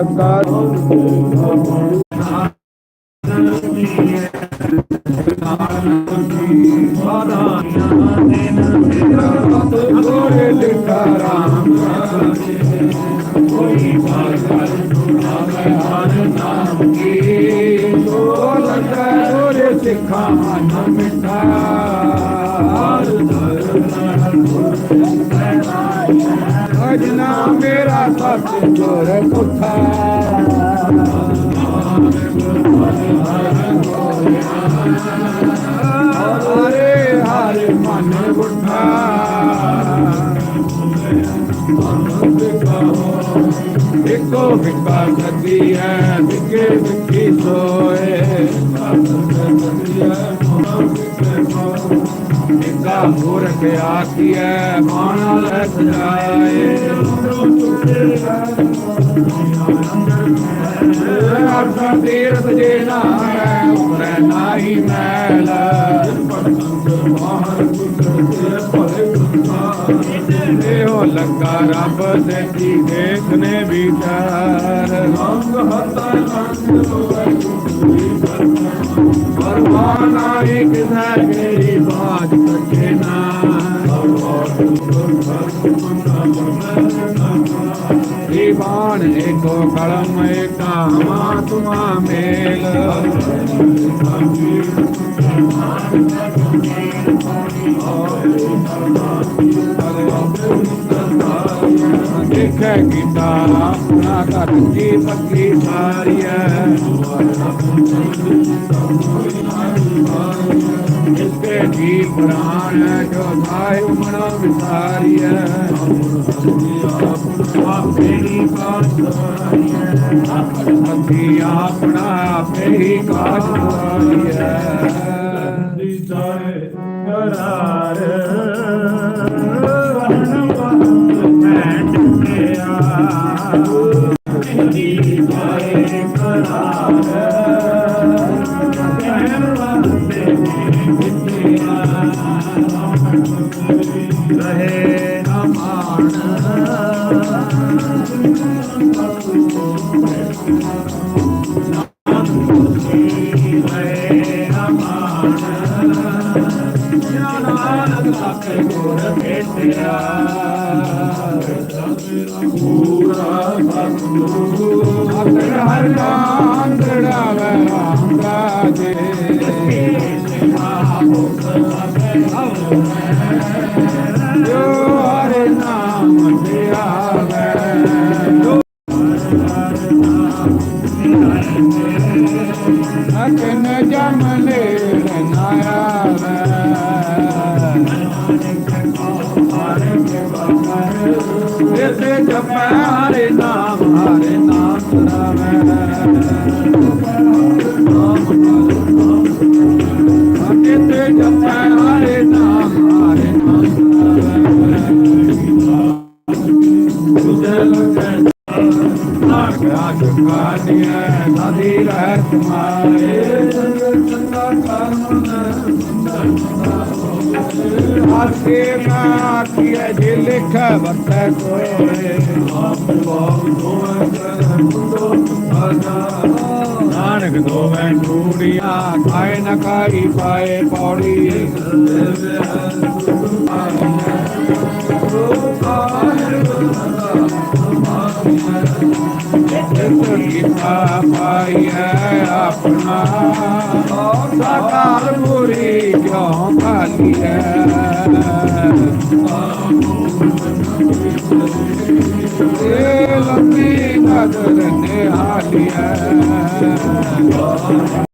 ਲੱਗਾ ਗੋਰੇ ਲਿਖਾ बजना मेरा साथ तोर कुत्ता हरे हरे मन उठा तो विकार करती है विकेट की सोए ਹਰੇ ਹਰੇ ਮਨ ਗੁੱਠਾ ਮੂਰਖ ਆਖੀਐ ਮਾਣਾ ਲੈ ਸਜਾਏ। ਆਪਣਾ ਤੀਰਥ ਜੇ ਨਾ ਹੈ ਉਮਰੇ ਨਾਹੀ ਮੈਲ। ਇਹੋ ਲੱਗਾ ਰੱਬ ਦੇ ਕੀ ਦੇਖਨੇ ਵਿਚਾਰ ਰੰਗ ਹੱਥਾਂ ਰੰਗ ਲੋਏ ਪਰਵਾਨਾ ਇੱਕ ਹੈ ਮੇਰੀ ਬਾਤ ਕੱਟੇ ਨਾ ਦੀਵਾਨ ਏਕੋ ਕਲਮ ਏਕਾ ਮਾਤਮਾ ਮੇਲ ਦੇਖੈ ਕੀਤਾ ਆਪਣਾ ਘਰ ਕੀ ਪੱਕੀ ਸਾਰੀਐ ਇਸਕੇ ਜੀ ਪ੍ਰਾਣ ਜੋ ਸਾਇ ਮਨ ਵਿਸਾਰੀਐ। ਆਪੇ ਹੀ ਕਾਜ ਆਪਣੀ ਆਪਣਾ ਆਪੇ ਹੀ ਕਾਜ ਵਾਰੀਐ ਦਿਸਾਏ ਕਰਾਰ ਵਹਨ ਵਹਨ ਮੈਂ ਟਿਕਿਆ ਰਹੇ ਅਕਨ ਜਮ ਲੈ ਨਾ ਆਵੇ ਜਪੈ ਹਰੇ ਨਾਮ ਹਰੇ ਨਾਮ ਸਰਾਵੇ ਇਸੇ ਜਪੈ ਹਰੇ ਸਰਾਵੇ ਨਦੀ ਰਹਿ ਤੁਮਾਰੇ ਚੰਗਾ ਕਰਮ ਆਕੇ ਨਾ ਆਖੀਏ ਜੇ ਲਿਖ ਵਰਤੈ ਕੋਏ ਆਪ ਬਾਪ ਦੋਵੇਂ ਕਰ ਮੁੰਡੋ ਆਜਾ ਨਾਨਕ ਦੋਵੇਂ ਟੂੜੀਆਂ ਖਾਏ ਨ ਖਾਈ ਪਾਏ ਪੌੜੀ ਕੀਤਾ ਪਾਈਐ ਆਪਣਾ ਸਾਕਾਰ ਪੂਰੀ ਕਿਉਂ ਖਾਲੀਐ ਇਹ ਲੰਬੀ ਨਦਰ ਨਿਹਾਲੀਐ ਤੇਰੇ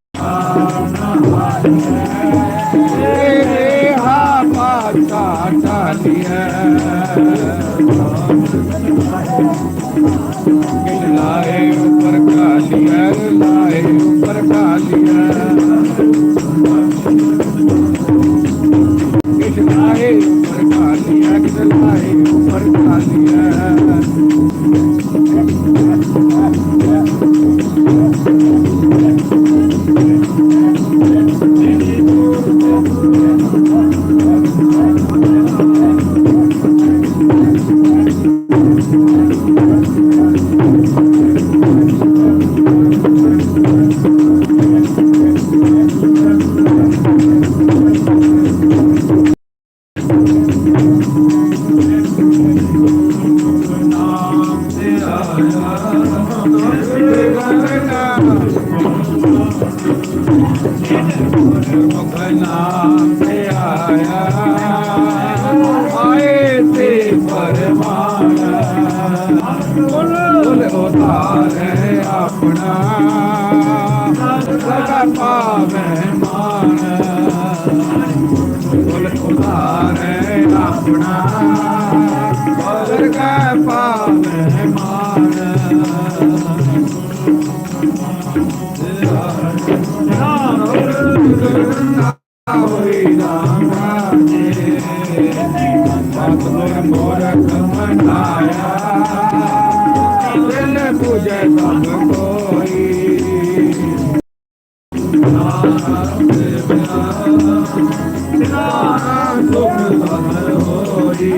ਨਾਮ ਸੁਖ ਸਦਰ ਹੋਈ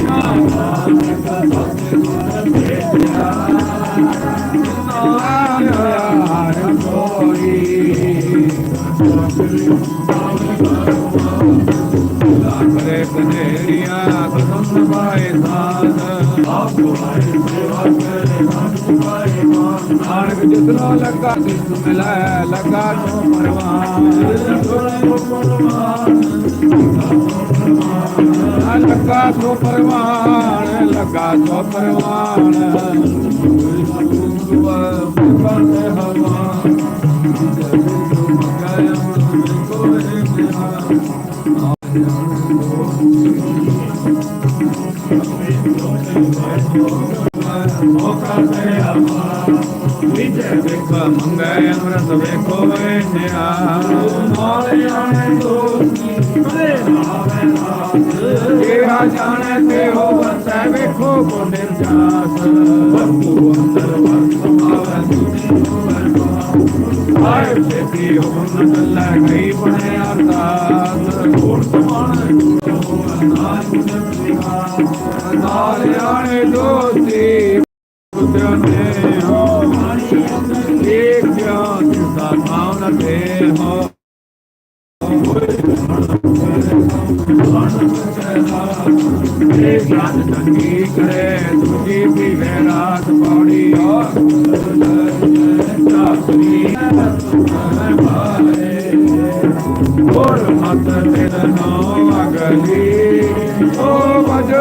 ਨਾਮ ਸਤਿਗੁਰ ਭੇਟਿਆ ਨਾਮ ਯਾਰ ਕੋਈ ਕਰੇ ਕਨੇਰੀਆਂ ਕਦਮ ਪਾਏ ਸਾਧ ਆਪ ਤੁਹਾਡੀ ਮਾਨ ਨਾਨਕ ਜਿਤਨਾ ਲੱਗਾ ਤਿਸ ਮਿਲੈ ਲੱਗਾ ਤੋ ਪਰਵਾਨ। ਲੱਗਾ ਤੋ ਪਰਵਾਨ, ਲੱਗਾ ਤੋ ਪਰਵਾਨ। ਵਿਜੇ ਵੇਖ ਮੰਗੈ ਅਮਰਤ ਵੇਖੋ ਵੇ ਮਾਰੇ ਆਣੇ ਦੋਸਤੀ ਬਲੇ ਨਾਵੇ ਨਾਥ ਕਿਹਾ ਜਾਣੈ ਤੇ। ਹੋ ਵੇਖੋ ਕੋ ਨਿਰਜਾਸ ਵਸਤੂ ਅੰਦਰ ਵਸਤੂ ਆਵੈ ਸੁਣੀ ਹੋਵੈ ਆਏ ਛੇਤੀ ਹੁਨ ਚੱਲੈ ਗਈ ਬਣੇ ਅਰਦਾਸ ਇੱਕ ਗਿਆਨ ਚੰਗੀ ਕਰੇ ਦੂਜੀ ਵੀ ਵੈਰਾਤ ਪੌੜੀ ਚਾਸਰੀ ਹੋਰ ਮਤ ਤੇਰ ਨੋ ਅਗਲੀ ਓ ਵਜ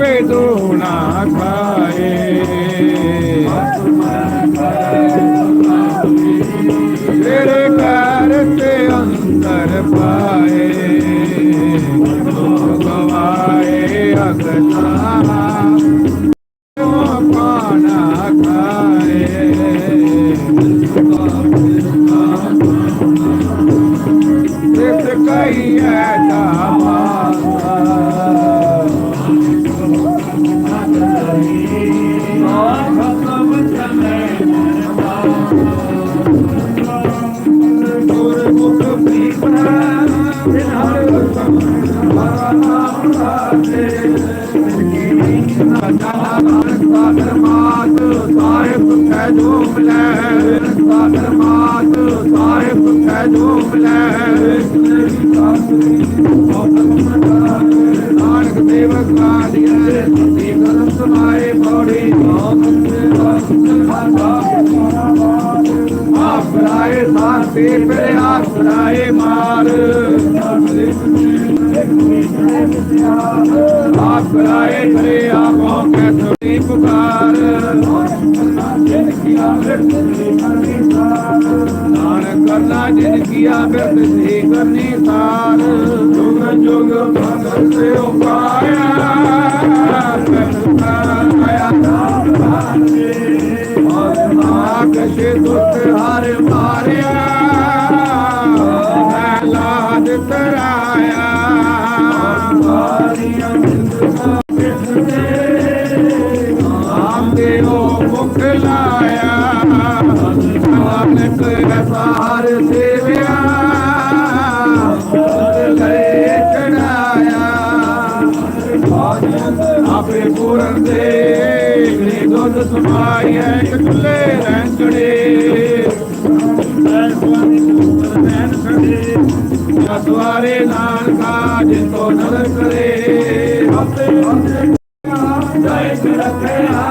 ਪੇਦੂ ਨਾ ਖਾਏ ਤੇਰੇ ਪੈਰ ਤੇ ਅੰਦਰ ਪਾਏ। ਸਾਹਿਬ ਜੋ ਮਿਲੈ ਸਾਦਰ ਮਾਤ ਸਾਹਿਬ ਕੈ ਜੋ ਮਿਲੈ ਨਾਨਕ ਦੇਵ ਕਾਲਿਏ ਸਤੀ ਕਰਮ ਸਮਾਏ ਬੋੜੀ ਆਸਰਾਏ ਸਾਥੀ ਪੇ ਆਸਰਾਏ ਮਾਰ ਆਸਰਾਏ ਕਰੇ ਆਪੋ ਕੇ ਸੁਣੀ ਪੁਕਾਰ। ਨਾਨਕ ਕਰਨਾ ਜਿਨ ਕੀਆ ਬਿਰਤ ਸੀ ਕਰਨੀ ਸਾਰ ਜੁਗ ਜੁਗ ਭਗਤ ਸੇ ਉਪਾਇਆ ਆਇਆ ਆਕਸ਼ੇ ਦੁੱਤ ਹਰ ਮਾਰਿਆ ਮੈਂ ਲਾਜ ਤਰਾਇਆ ਸਾਰੀਆਂ ਆਮਦੇ ਉਹ ਮੁਖ ਲਾਇਆ ਨੇ ਦੁੱਧ ਸਮਾਇਆ ਇਕੱਲੇ ਰੰਗੜੇ ਸਵਾਰੇ ਨਾਨਕਾ ਜਿਨ ਕੋ ਨਦਰ ਕਰੇ। ਆਪੇ ਜੈ ਰੱਖਿਆ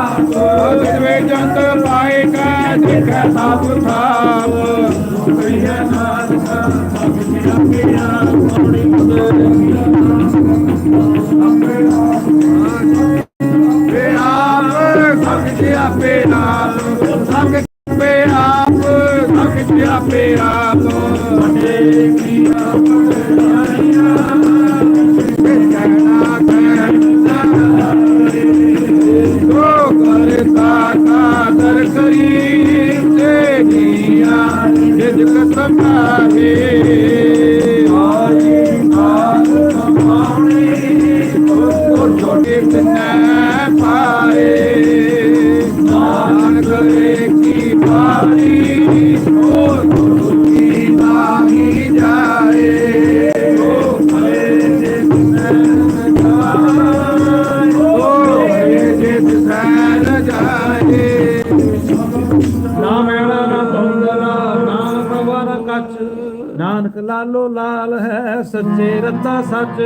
ਜਿਵੇਂ ਜੰਤ ਪਾਏ ਕਾ ਦੇਖੈ ਸਾਧ ਥਾਪ ਨਿਜ ਕਸਮਾਹੀ ਆਈ ਆਤਮਾ ਆਉਣੀ ਉਸ ਕੋ ਛੋਟੇ ਤੇ ਨਾਨਕ ਲਾਲੋ ਲਾਲ ਹੈ, ਸੱਚੇ ਰਤਾ ਸੱਚ।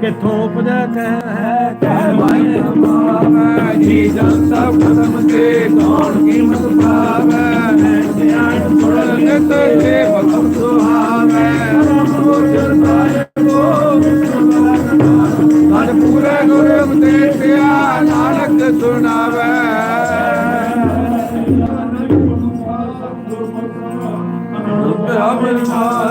ਕਿਥੋਂ ਉਪਜੈ ਕਹਿ ਹੈ ਕਹਿ ਮਾਇ ਮਾਵੇ ਜੀ ਜਨ ਸਭ ਖਤਮ ਕੇ ਕੌਣ ਕੀਮਤ ਪਾਵੇ? ਧਿਆਨ ਸੁਣ ਕੇ ਤੇ ਬਖਮ ਸੁਹਾਵੇ। ਗੋਚਰ ਪਾਏ ਕੋ ਮਨ ਪੂਰੇ ਗੁਰੂ ਤੇ ਪਿਆ ਨਾਨਕ ਸੁਣਾਵੇ। Abraham.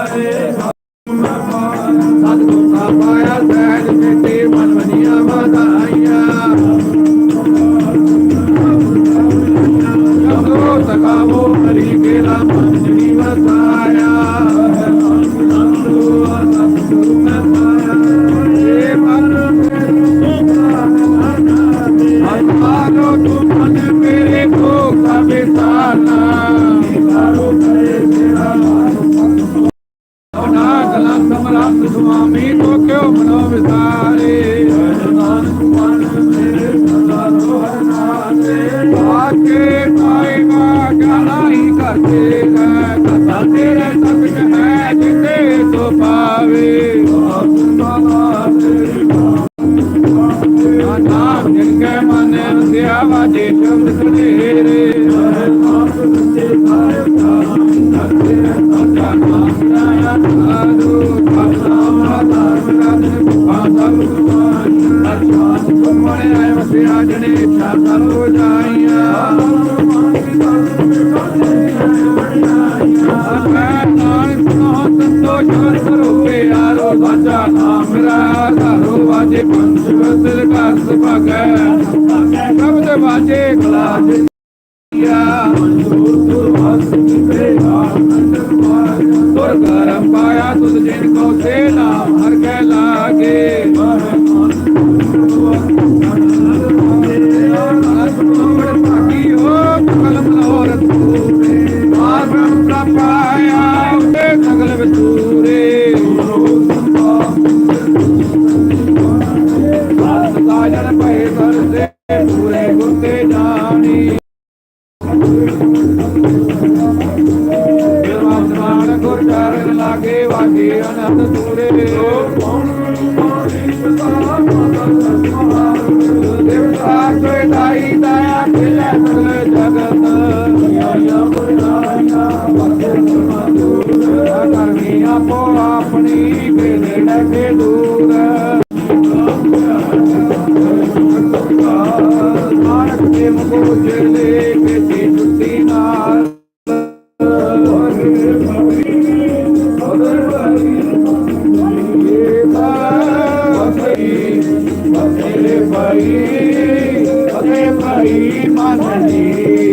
ਨਾ ਗਲਾਂ ਸਮਰਾਤ ਸੁਆਮੀ ਤੋ ਕਿਉ ਮਨੋ ਵਿਸਾਰੇ ਨਾਨਕ ਮਨ ਮੇਰੇ ਸਦਾ ਰੋਹਰ ਨਾਤੇ ਆਕੇ ਪਾਈ ਮਾ ਗਾਣਾ ਹੀ ਹੈ ਕਥਾ ਤੇਰੇ ਤਖਤ ਹੈ ਜਿਤੇ ਤੋ ਪਾਵੇ। ਨਾਮ ਜਿਨ ਕੇ ਮਨ ਰਸਿਆ ਵਾਜੇ ਸ਼ਬਦ ਸੁਨੇਰੇ ਸੱਚਾ ਨਾਮ ਰਾਇਆ ਸਾਧੂ ਸੁਮਣੇ ਆਏ ਵਸਿਆ ਜਨੇ ਇੱਛਾ ਸਰੋ ਜਾਈਆਂ ਮੈਂ ਨਾਨਕ ਸੁਨੋ ਸੰਤੋ ਜਨ ਸਰੂਪੇ ਆਰੋ ਸਾਚਾ ਨਾਮ ਰਾ ਧਾਰੋ ਵਾਜੇ ਪੰਜ ਵਸਲ ਘਰ ਸੁਭਾਗੈ ਸ਼ਬਦ ਵਾਜੇ ਕਲਾਜ ਤੁਰ ਕਰਮ ਪਾਇਆ ਤੁਧ ਜਿਨ ਕੋ ਸੇ ਨਾਮ ਹਰ ਕੈ Ephraim, of Ephraim, Manani.